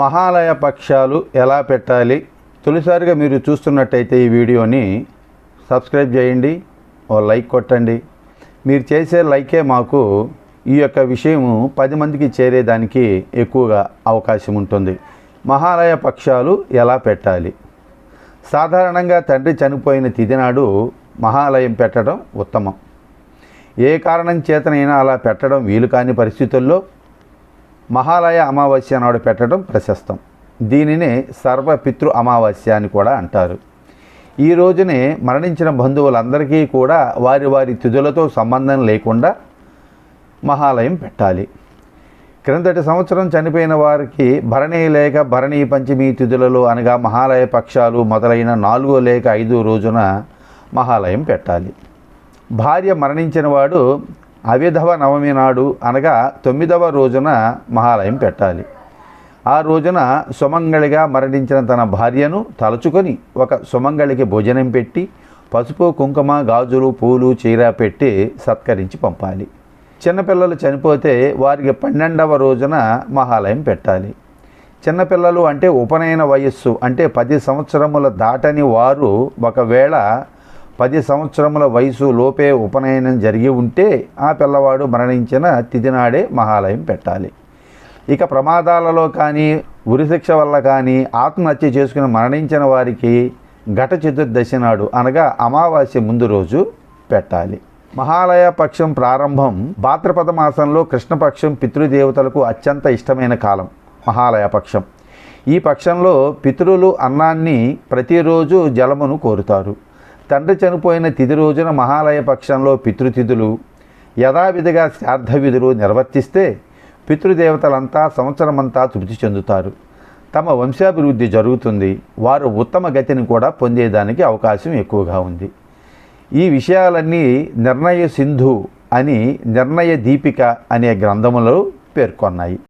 మహాలయ పక్షాలు ఎలా పెట్టాలి? తొలిసారిగా మీరు చూస్తున్నట్టయితే ఈ వీడియోని సబ్స్క్రైబ్ చేయండి ఓ లైక్ కొట్టండి. మీరు చేసే లైకే మాకు ఈ యొక్క విషయము పది మందికి చేరేదానికి ఎక్కువగా అవకాశం ఉంటుంది. మహాలయ పక్షాలు ఎలా పెట్టాలి? సాధారణంగా తండ్రి చనిపోయిన తిదినాడు మహాలయం పెట్టడం ఉత్తమం. ఏ కారణం చేతనైనా అలా పెట్టడం వీలు కాని పరిస్థితుల్లో మహాలయ అమావాస్య నాడు పెట్టడం ప్రశస్తం. దీనినే సర్వపితృ అమావాస్య అని కూడా అంటారు. ఈ రోజునే మరణించిన బంధువులందరికీ కూడా వారి వారి తిథులతో సంబంధం లేకుండా మహాలయం పెట్టాలి. క్రిందటి సంవత్సరం చనిపోయిన వారికి భరణి లేక భరణి పంచమి తిథులలో అనగా మహాలయ పక్షాలు మొదలైన నాలుగో లేక ఐదో రోజున మహాలయం పెట్టాలి. భార్య మరణించిన వాడు అవిధవ నవమి నాడు అనగా తొమ్మిదవ రోజున మహాలయం పెట్టాలి. ఆ రోజున సుమంగళిగా మరణించిన తన భార్యను తలుచుకొని ఒక సుమంగళికి భోజనం పెట్టి పసుపు కుంకుమ గాజులు పూలు చీర పెట్టి సత్కరించి పంపాలి. చిన్నపిల్లలు చనిపోతే వారికి పన్నెండవ రోజున మహాలయం పెట్టాలి. చిన్నపిల్లలు అంటే ఉపనయన వయస్సు అంటే పది సంవత్సరముల దాటని వారు ఒకవేళ పది సంవత్సరముల వయసు లోపే ఉపనయనం జరిగి ఉంటే ఆ పిల్లవాడు మరణించిన తిదినాడే మహాలయం పెట్టాలి. ఇక ప్రమాదాలలో కానీ ఉరిశిక్ష వల్ల కానీ ఆత్మహత్య చేసుకుని మరణించిన వారికి ఘట చతుర్దశి నాడు అనగా అమావాస్య ముందు రోజు పెట్టాలి. మహాలయ పక్షం ప్రారంభం భాద్రపద మాసంలో కృష్ణపక్షం పితృదేవతలకు అత్యంత ఇష్టమైన కాలం మహాలయ పక్షం. ఈ పక్షంలో పితరులు అన్నాన్ని ప్రతిరోజు జలమును కోరుతారు. తండ్రి చనిపోయిన తిథి రోజున మహాలయ పక్షంలో పితృతిథులు యథావిధిగా శ్రాద్ధ విధులు నిర్వర్తిస్తే పితృదేవతలంతా సంవత్సరమంతా తృప్తి చెందుతారు. తమ వంశాభివృద్ధి జరుగుతుంది. వారు ఉత్తమ గతిని కూడా పొందేదానికి అవకాశం ఎక్కువగా ఉంది. ఈ విషయాలన్నీ నిర్ణయ సింధు అని నిర్ణయ దీపిక అనే గ్రంథములో పేర్కొన్నాయి.